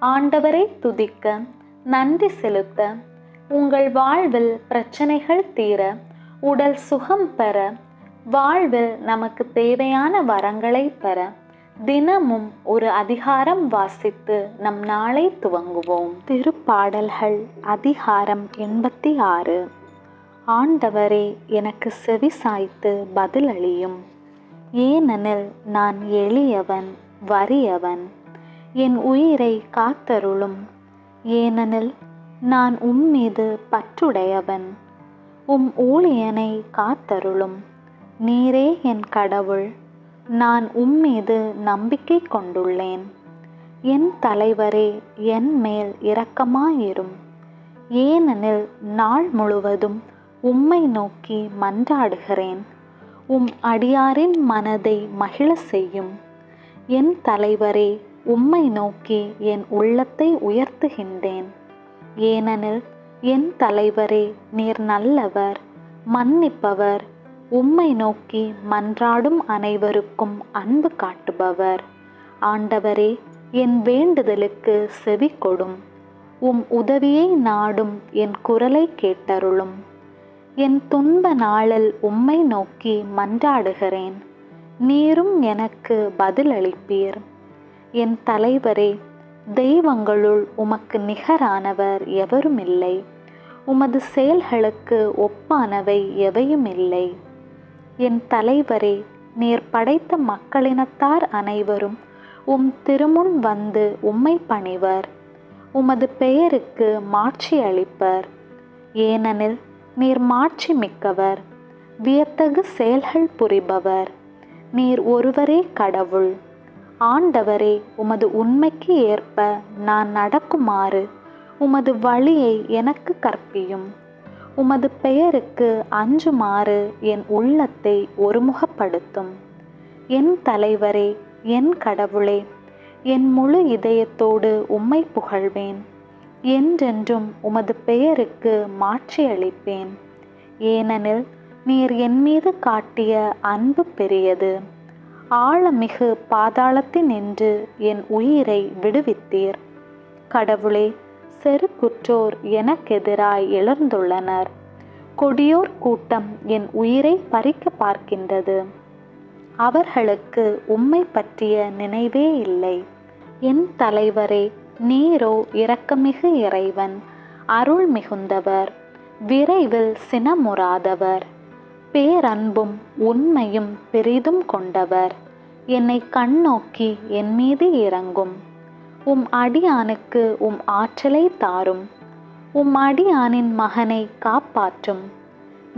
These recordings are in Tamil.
ஆண்டவரை துதிக்க நன்றி செலுத்த உங்கள் வாழ்வில் பிரச்சனைகள் தீர உடல் சுகம் பெற வாழ்வில் நமக்கு தேவையான வரங்களை பெற தினமும் ஒரு அதிகாரம் வாசித்து நம் நாளை துவங்குவோம். திருப்பாடல்கள் அதிகாரம் எண்பத்தி ஆறு. ஆண்டவரே எனக்கு செவி சாய்த்து பதிலளியும். ஏனெனில் நான் எளியவன் வறியவன். என் உயிரை காத்தருளும். ஏனெனில் நான் உம்மீது பற்றுடையவன். உம் ஊழியனை காத்தருளும். நீரே என் கடவுள். நான் உம்மீது நம்பிக்கை கொண்டுள்ளேன். என் தலைவரே என் மேல் இரக்கமாயிரும். ஏனெனில் நாள் முழுவதும் உம்மை நோக்கி மன்றாடுகிறேன். உம் அடியாரின் மனதை மகிழ செய்யும். என் தலைவரே உம்மை நோக்கி என் உள்ளத்தை உயர்த்துகின்றேன். ஏனெனில் என் தலைவரே நீர் நல்லவர் மன்னிப்பவர். உம்மை நோக்கி மன்றாடும் அனைவருக்கும் அன்பு காட்டுபவர். ஆண்டவரே என் வேண்டுதலுக்கு செவி கொடும். உம் உதவியை நாடும் என் குரலை கேட்டருளும். என் துன்ப நாளில் உம்மை நோக்கி மன்றாடுகிறேன். நீரும் எனக்கு பதிலளிப்பீர். என் தலைவரே தெய்வங்களுள் உமக்கு நிகரானவர் எவரும் இல்லை உமது செயல்களுக்கு ஒப்பானவை எவையும் இல்லை என் தலைவரே நீர் படைத்த மக்களினத்தார் அனைவரும் உம் திருமுன் வந்து உம்மை பணிவர். உமது பெயருக்கு மாட்சி அளிப்பர். ஏனெனில் நீர் மாட்சி மிக்கவர். வியத்தகு செயல்கள் புரிபவர். நீர் ஒருவரே கடவுள். ஆண்டவரே உமது உண்மைக்கு ஏற்ப நான் நடக்குமாறு உமது வழியை எனக்கு கற்பியும். உமது பெயருக்கு அஞ்சுமாறு என் உள்ளத்தை ஒருமுகப்படுத்தும். என் தலைவரே என் கடவுளே என் முழு இதயத்தோடு உம்மை புகழ்வேன். என்றென்றும் உமது பெயருக்கு மாற்றியளிப்பேன் ஏனெனில் நீர் என் மீது காட்டிய அன்பு பெரியது. ஆழமிகு பாதாளத்தினின்று என் உயிரை விடுவித்தீர். கடவுளே செருக்குற்றோர் எனக்கெதிராய் எழுந்துள்ளனர். கொடியோர் கூட்டம் என் உயிரை பறிக்க பார்க்கின்றது. அவர்களுக்கு உம்மை பற்றிய நினைவே இல்லை. என் தலைவரே நீரோ இரக்கமிகு இறைவன். அருள் மிகுந்தவர் விரைவில் சினமுறாதவர். பேரன்பும் உண்மையும் பெரிதும் கொண்டவர். என்னை கண்ணோக்கி என் மீது இறங்கும். உம் அடியானுக்கு உம் ஆற்றலை தாரும். உம் அடியானின் மகனை காப்பாற்றும்.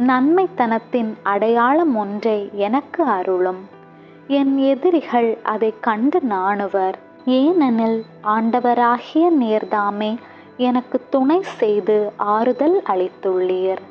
நன்மைத்தனத்தின் அடையாளம் ஒன்றை எனக்கு அருளும். என் எதிரிகள் அதை கண்டு நாணுவர். ஏனெனில் ஆண்டவராகிய நேர்தாமே எனக்கு துணை செய்து ஆறுதல் அளித்துள்ளீர்.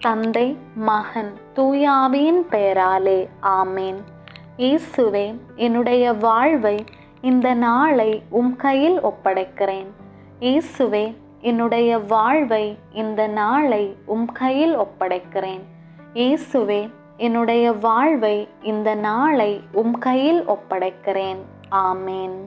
தந்தை மகன் தூயாவியின் பெயராலே ஆமேன். இயேசுவே என்னுடைய வாழ்வை இந்த நாளை உம் கையில் ஒப்படைக்கிறேன். இயேசுவே என்னுடைய வாழ்வை இந்த நாளை உம் கையில் ஒப்படைக்கிறேன். இயேசுவே என்னுடைய வாழ்வை இந்த நாளை உம் கையில் ஒப்படைக்கிறேன். ஆமேன்.